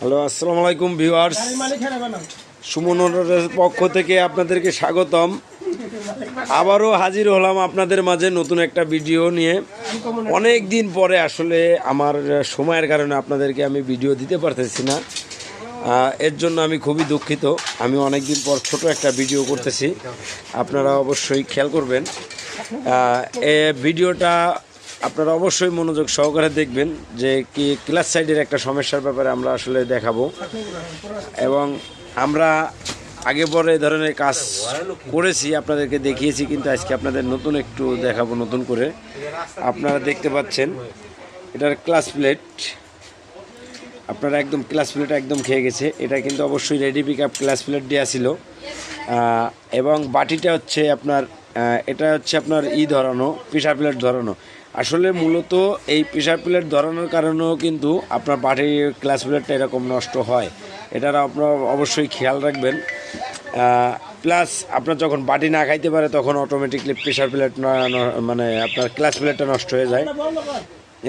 Hello আসসালামু আলাইকুম viewers সুমনের পক্ষ থেকে আপনাদেরকে স্বাগতম। আবারও হাজির হলাম আপনাদের মাঝে নতুন একটা ভিডিও নিয়ে। অনেক দিন পরে আসলে আমার সময়ের কারণে আপনাদেরকে আমি ভিডিও দিতে পারতেছি না। এর জন্য আমি খুবই দুঃখিত। আমি অনেক দিন পর ছোট একটা ভিডিও করতেছি। আপনারা অবশ্যই খেয়াল করবেন। এ ভিডিওটা আপনারা অবশ্যই মনোযোগ সহকারে দেখবেন যে কি ক্লাস সাইডের একটা সমস্যার ব্যাপারে আমরা আসলে দেখাবো। এবং আমরা আগে পরে ধরনের কাজ করেছি, আপনাদেরকে দেখিয়েছি, কিন্তু আজকে আপনাদের নতুন একটু দেখাবো, নতুন করে। আপনারা দেখতে পাচ্ছেন, এটার ক্লাস প্লেট। আপনারা একদম ক্লাস প্লেট একদম খেয়ে গেছে। এটা কিন্তু অবশ্যই ready pick up class plate দেওয়া ছিল। এবং বাটিটা হচ্ছে আপনার এটা হচ্ছে আপনার ই ধরানো প্রেশার প্লেট ধরানো। আসলে মূলত এই প্রেশার প্লেট ধরানোর কারণেও কিন্তু আপনার বাটির ক্লাস প্লেটটা এরকম নষ্ট হয়। এটার আপনার অবশ্যই খেয়াল রাখবেন। প্লাস আপনার যখন বাটি না খাইতে পারে, তখন অটোমেটিকলি প্রেশার প্লেট মানে আপনার ক্লাস প্লেটটা নষ্ট হয়ে যায়।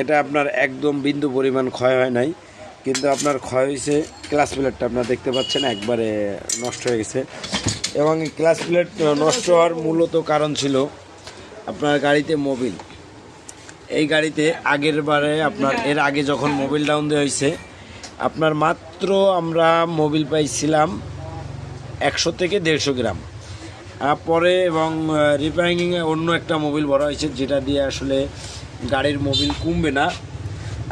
এটা আপনার একদম বিন্দু পরিমাণ ক্ষয় হয় নাই। কিন্তু আপনার ক্ষয় হয়েছে ক্লাস প্লেটটা আপনার দেখতে পাচ্ছেন, একবারে নষ্ট হয়ে গেছে। এবং ক্লাস প্লেট নষ্ট হওয়ার মূলত কারণ ছিল আপনার গাড়িতে মোবিল এই গাড়িতে আগের বারে আপনার, এর আগে যখন মোবিল ডাউন দেওয়া হয়েছে, আপনার মাত্র আমরা মোবিল পাইছিলাম একশো থেকে দেড়শো গ্রাম। পরে এবং রিপেয়ারিংয়ে অন্য একটা মোবিল ভরা হয়েছে, যেটা দিয়ে আসলে গাড়ির মোবিল কমবে না।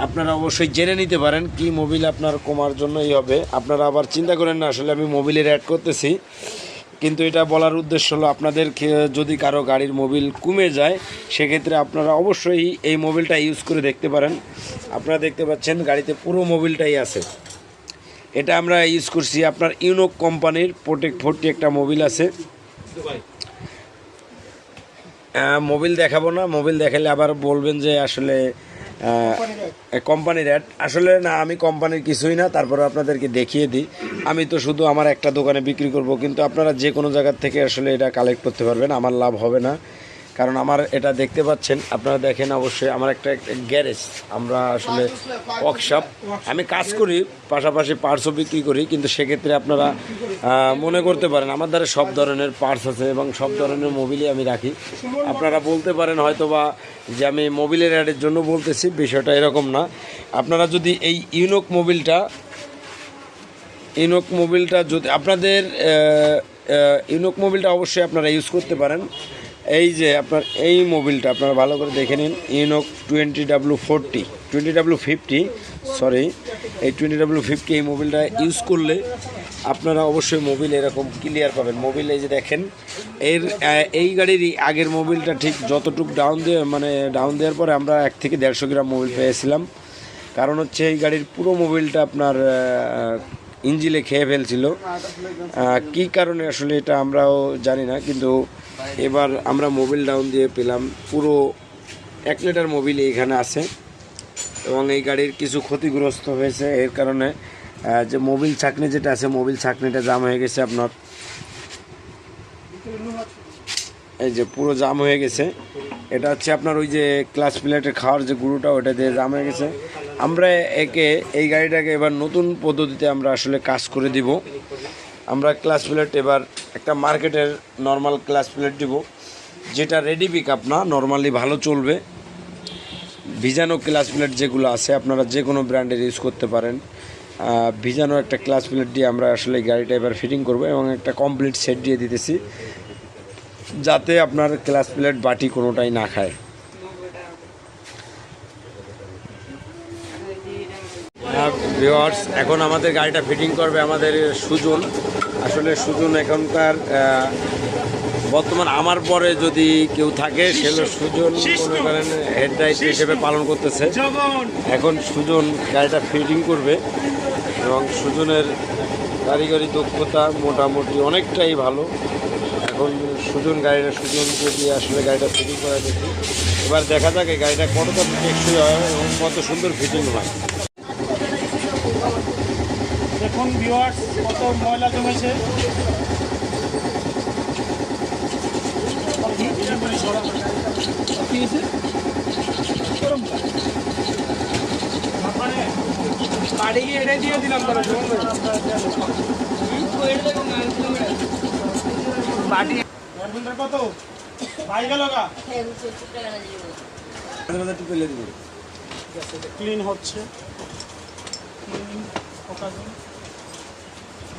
আপনারা অবশ্যই জেনে নিতে পারেন কি মোবিল আপনার কমার জন্যই হবে। আপনারা আবার চিন্তা করেন না, আসলে আমি মোবিলের অ্যাড করতেছি। কিন্তু এটা বলার উদ্দেশ্য হলো আপনাদের যদি কারও গাড়ির মোবিল কমে যায়, সেক্ষেত্রে আপনারা অবশ্যই এই মোবিলটা ইউজ করে দেখতে পারেন। আপনারা দেখতে পাচ্ছেন গাড়িতে পুরো মোবিলটাই আছে। এটা আমরা ইউজ করছি আপনার ইউনোক কোম্পানির প্রোটেক্ট ফোরটি একটা মোবিল আছে। মোবিল দেখাবো না, মোবিল দেখালে আবার বলবেন যে আসলে কোম্পানির অ্যাড আসলে না, আমি কোম্পানির কিছুই না তারপরে আপনাদেরকে দেখিয়ে দিই। আমি তো শুধু আমার একটা দোকানে বিক্রি করব, কিন্তু আপনারা যে কোনো জায়গার থেকে আসলে এটা কালেক্ট করতে পারবেন, আমার লাভ হবে না। কারণ আমার এটা দেখতে পাচ্ছেন, আপনারা দেখেন অবশ্যই, আমার একটা গ্যারেজ, আমরা আসলে ওয়ার্কশপ আমি কাজ করি, পাশাপাশি পার্টসও বিক্রি করি, কিন্তু সেক্ষেত্রে আপনারা মনে করতে পারেন, আমার দ্বারা সব ধরনের পার্টস আছে এবং সব ধরনের মোবিলই আমি রাখি। আপনারা বলতে পারেন হয়তো বা যে আমি মোবিলের অ্যাডের জন্য বলতেছি, বিষয়টা এরকম না। আপনারা যদি এই ইউনোক মোবিলটা ইউনোক মোবিলটা যদি, আপনাদের ইউনোক মোবিলটা অবশ্যই আপনারা ইউজ করতে পারেন। এই যে আপনার, এই মোবিলটা আপনারা ভালো করে দেখে নিন ইউনোক twenty W forty twenty W fifty sorry এই টোয়েন্টি ডাব্লু ফিফটি এই মোবিলটা ইউজ করলে আপনারা অবশ্যই মোবিল এরকম ক্লিয়ার পাবেন। মোবিল এই যে দেখেন, এর এই গাড়ির আগের মোবিলটা ঠিক যতটুক ডাউন দিয়ে মানে ডাউন দেওয়ার পরে আমরা এক থেকে দেড়শো গ্রাম মোবিল পেয়েছিলাম। কারণ হচ্ছে এই গাড়ির পুরো মোবিলটা আপনার ইঞ্জিলে খেয়ে ফেলছিল। কী কারণে আসলে এটা আমরাও জানি না, কিন্তু এবার আমরা মোবিল ডাউন দিয়ে পেলাম। পুরো এক লিটার মোবিল এখানে আছে এবং এই গাড়ির কিছু ক্ষতিগ্রস্ত হয়েছে। এর কারণে যে মোবিল ছাকনি যেটা আছে, মোবিল ছাকনিটা জাম হয়ে গেছে আপনার। এই যে পুরো জাম হয়ে গেছে। এটা হচ্ছে আপনার ওই যে ক্লাস প্লেটে খাওয়ার যে গুঁড়োটা, ওটা দিয়ে জাম হয়ে গেছে। আমরা একে, এই গাড়িটাকে এবার নতুন পদ্ধতিতে আমরা আসলে কাজ করে দিব। আমরা ক্লাস প্লেট এবার একটা মার্কেটের নর্মাল ক্লাস প্লেট দিব, যেটা রেডি পিক না নর্মালি ভালো চলবে। ভিজানো ক্লাস প্লেট যেগুলো আছে, আপনারা যে কোনো ব্র্যান্ডের ইউজ করতে পারেন। ভিজানো একটা ক্লাস প্লেট দিয়ে আমরা আসলে গাড়িটা এবার ফিটিং করব এবং একটা কমপ্লিট সেট দিয়ে দিতেছি, যাতে আপনার ক্লাস প্লেট বাটি কোনোটাই না খায়। ভিওয়ার্স এখন আমাদের গাড়িটা ফিটিং করবে আমাদের সুজন। আসলে সুজন এখনকার বর্তমান আমার পরে যদি কেউ থাকে, সে হলো সুজন মনে করেন হেড দায়িত্ব হিসেবে পালন করতেছে। এখন সুজন গাড়িটা ফিটিং করবে এবং সুজনের কারিগরি দক্ষতা মোটামুটি অনেকটাই ভালো। এখন সুজন গাড়িটা সুজনকে দিয়ে আসলে গাড়িটা ফিটিং করা দেখি। এবার দেখা যাক এই গাড়িটা কতটা টেকসই হয় এবং কত সুন্দর ফিটিং হয়। দেখুন ভিউয়ার্স কত ময়লা জমেছে। বাড়ি গিয়ে দিয়ে দিলাম তারা বাড়ি এয়ারফিল্টার কত? ভাই গেল ক্লিন হচ্ছে।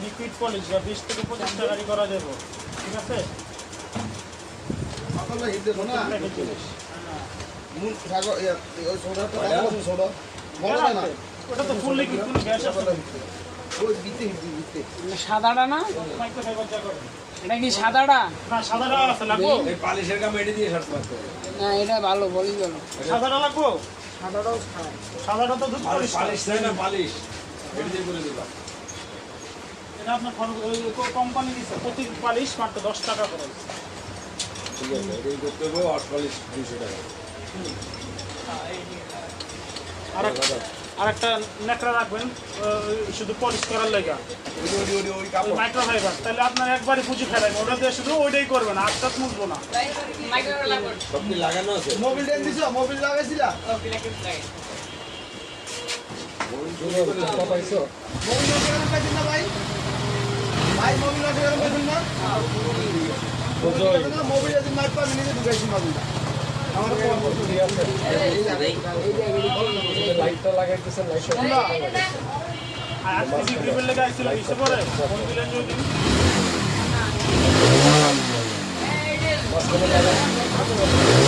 লিকুইড পলিশ বা বিশ থেকে পঁচিশ টাকারই করা যাবে। ঠিক আছে? ওটা তো ফুল লিকুইড কোনো গ্যাস আছে সাদাটা না। এটা কি সাদাটা? না সাদাটা আছে লাগবো? এই পালিশের কাম এটি দিয়ে সারতে পারতে। না এটা ভালো বলি গেল সাদাটা লাগবো? সাদাটাও সাদাটা তো দুধ পলিশ পালিশ না পালিশ। এটি দিয়ে করে দিবা এটা আপনার কোম্পানি দিচ্ছে প্রতি পালিশ মাত্র দশ টাকা করে। ঠিক আছে এটাই করতে হবে আট পালিশ দুইশো টাকা। আর আর একটা নেকড়া রাখবেন শুধু পলিশ করার লেগা। মাইক্রোফাইবার। তাহলে আপনার একবারই পুঁজি ফেলাইন ওটা দিয়ে শুধু ওইটাই করবেন আর তাত মুছবো না। লাগানো আছে? মোবিল টেন দিছ? মোবিল লাগাইছিলা? মোবিল ভাই ভাই মোবিল পাইছেন না মোবিল মোবিল আমার আর আজকে বিক্রি লেগে আসছিল হিসেবে পরে ফোন দিলেন যদি। গাড়িতে তো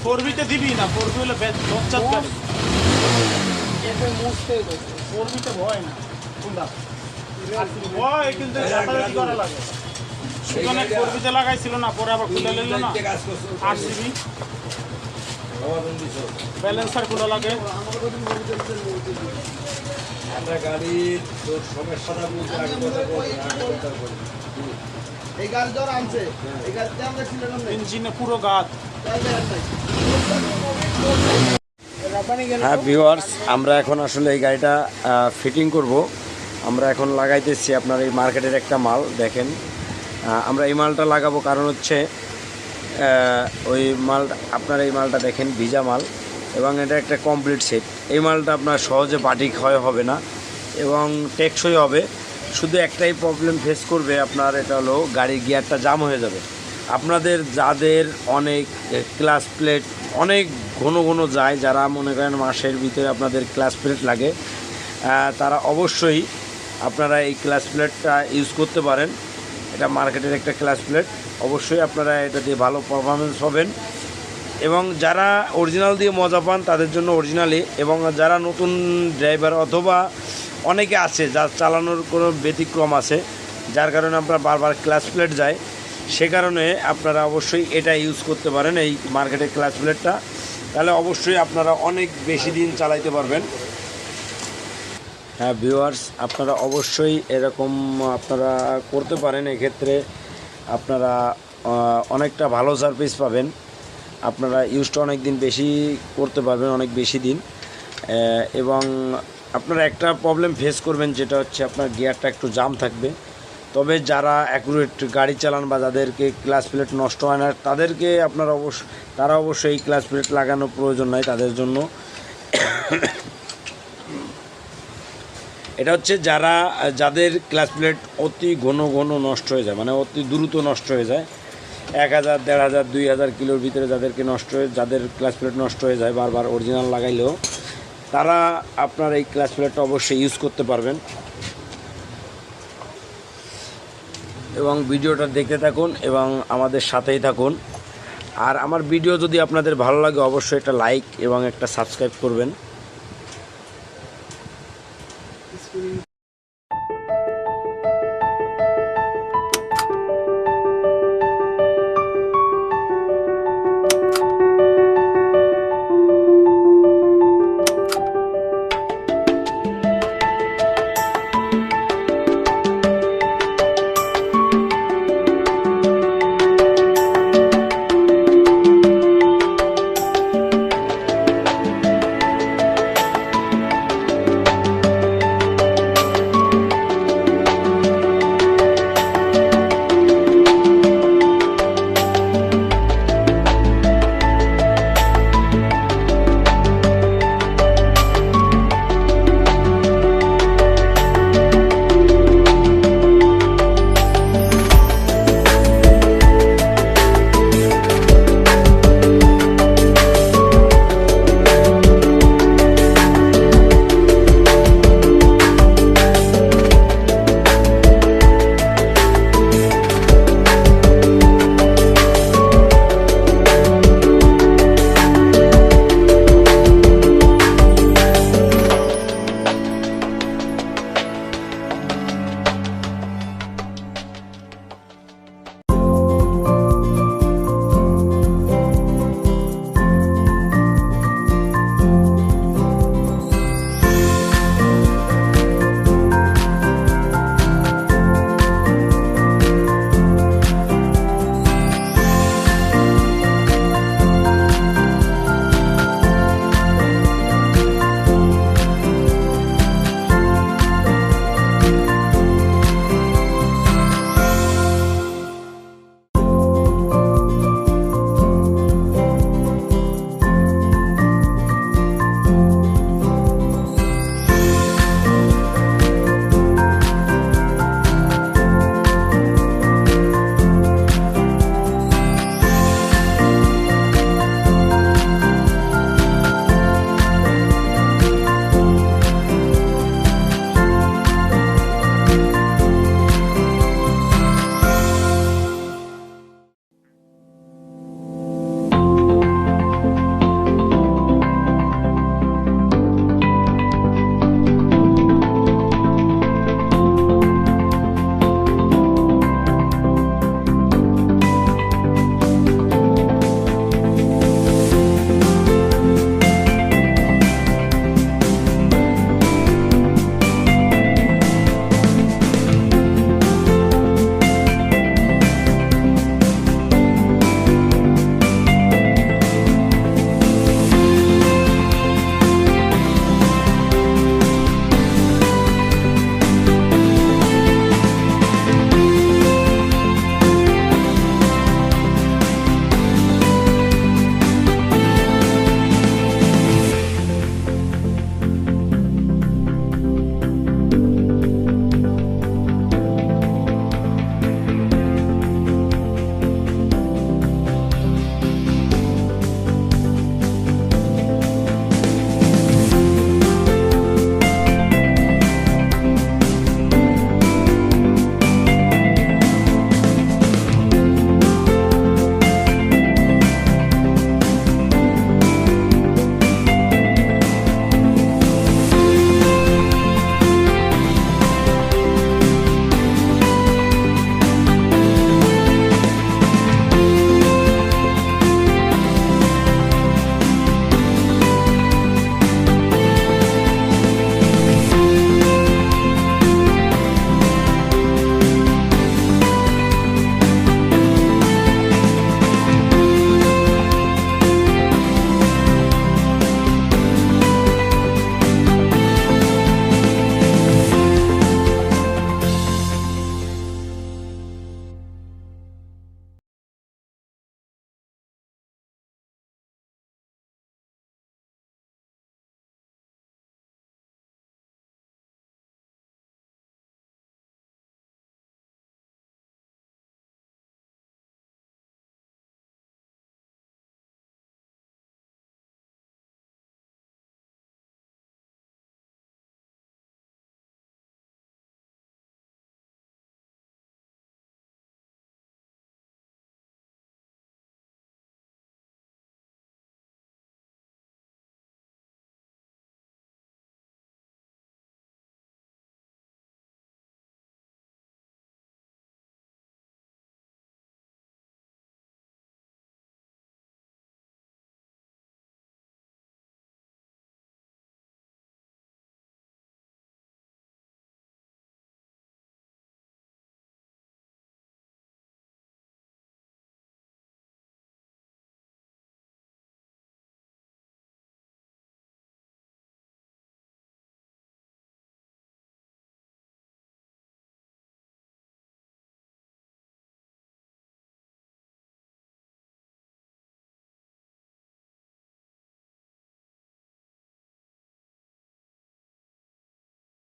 এগুলো দিবি না? ফোর বি হলে বচ্চাত গাড়ি মুছতে গেছে ফোর ভয় না ভয় কিন্তু যাতায়াত করা লাগাইছিল না, পরে আবার খুলে নিল না? জিবি সমাধান ব্যালেন্সার খোলা লাগে। এই আনছে। এই আমরা ছিল ইঞ্জিনে পুরো গাছ। হ্যাঁ ভিউয়ার্স আমরা এখন আসলে এই গাড়িটা ফিটিং করব। আমরা এখন লাগাইতেছি আপনার এই মার্কেটের একটা মাল দেখেন। আমরা এই মালটা লাগাবো কারণ হচ্ছে ওই মাল আপনার এই মালটা দেখেন ভিজা মাল। এবং এটা একটা কমপ্লিট সেট এই মালটা আপনার সহজে বাটি ক্ষয় হবে না। এবং টেকসই হবে। শুধু একটাই প্রবলেম ফেস করবে আপনার, এটা হলো গাড়ির গিয়ারটা জাম হয়ে যাবে। আপনাদের যাদের অনেক ক্লাস প্লেট অনেক ঘন ঘন যায়, যারা মনে করেন মাসের ভিতরে আপনাদের ক্লাস প্লেট লাগে তারা অবশ্যই আপনারা এই ক্লাস প্লেটটা ইউজ করতে পারেন। এটা মার্কেটের একটা ক্লাস প্লেট অবশ্যই আপনারা এটা দিয়ে ভালো পারফরমেন্স পাবেন। এবং যারা অরিজিনাল দিয়ে মজা পান, তাদের জন্য অরিজিনালি এবং যারা নতুন ড্রাইভার অথবা অনেকে আছে, যার চালানোর কোনো ব্যতিক্রম আছে, যার কারণে আপনার বারবার ক্লাস প্লেট যায় সে কারণে আপনারা অবশ্যই এটা ইউজ করতে পারেন এই মার্কেটের ক্লাস প্লেটটা তাহলে অবশ্যই আপনারা অনেক বেশি দিন চালাইতে পারবেন। হ্যাঁ ভিউয়ার্স আপনারা অবশ্যই এরকম, আপনারা করতে পারেন। এক্ষেত্রে আপনারা অনেকটা ভালো সার্ভিস পাবেন। আপনারা ইউজটা অনেক দিন বেশি করতে পারবেন, অনেক বেশি দিন। এবং আপনারা একটা প্রবলেম ফেস করবেন, যেটা হচ্ছে আপনার গিয়ারটা একটু জাম থাকবে। তবে যারা অ্যাকুরেট গাড়ি চালান বা যাদেরকে ক্লাস প্লেট নষ্ট হয় না, তাদেরকে আপনারা অবশ্য, তারা অবশ্যই ক্লাস প্লেট লাগানো প্রয়োজন নয় তাদের জন্য। এটা হচ্ছে যারা, যাদের ক্লাস প্লেট অতি ঘন ঘন নষ্ট হয়ে যায় মানে অতি দ্রুত নষ্ট হয়ে যায়। এক হাজার, দেড় হাজার, দুই হাজার কিলোর ভিতরে যাদেরকে নষ্ট হয়ে, যাদের ক্লাস প্লেট নষ্ট হয়ে যায়, বারবার অরিজিনাল লাগাইলেও তারা আপনার এই ক্লাস প্লেটটা অবশ্যই ইউজ করতে পারবেন। এবং ভিডিওটা দেখতে থাকুন এবং আমাদের সাথেই থাকুন। আর আমার ভিডিও যদি আপনাদের ভালো লাগে, অবশ্যই একটা লাইক এবং একটা সাবস্ক্রাইব করবেন।